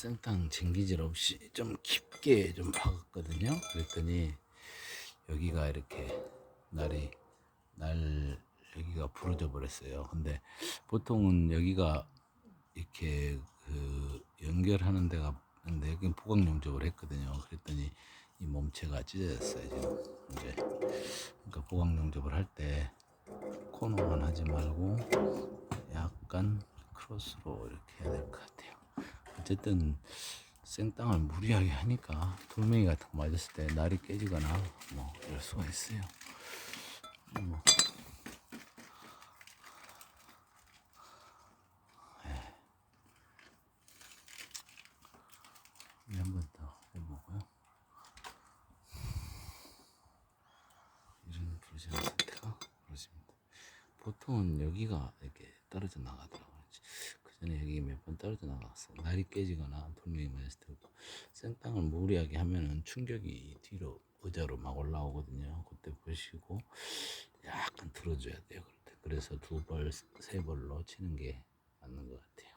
생땅 쟁기질 없이 좀 깊게 좀 박았거든요. 그랬더니 여기가 이렇게 날이 날 여기가 부러져 버렸어요. 근데 보통은 여기가 이렇게 그 연결하는 데가 있는데 여기 보강 용접을 했거든요. 그랬더니 이 몸체가 찢어졌어요. 지금 이제 그러니까 보강 용접을 할 때 코너만 하지 말고 약간 크로스로 이렇게 해야 될 것 같아요. 어쨌든 생땅을 무리하게 하니까 돌멩이 같은 거 맞았을 때 날이 깨지거나 뭐 이럴 수가 있어요. 뭐. 부러집니다. 보통은 여기가 이렇게 떨어져 나가더라고요. 그 전에 여기 몇 번 떨어져 나갔어요. 날이 깨지거나 돌멩이 맞았을 때도 생땅을 무리하게 하면은 충격이 뒤로 의자로 막 올라오거든요. 그때 보시고 약간 들어줘야 돼요. 그래서 두 벌, 세 벌로 치는 게 맞는 것 같아요.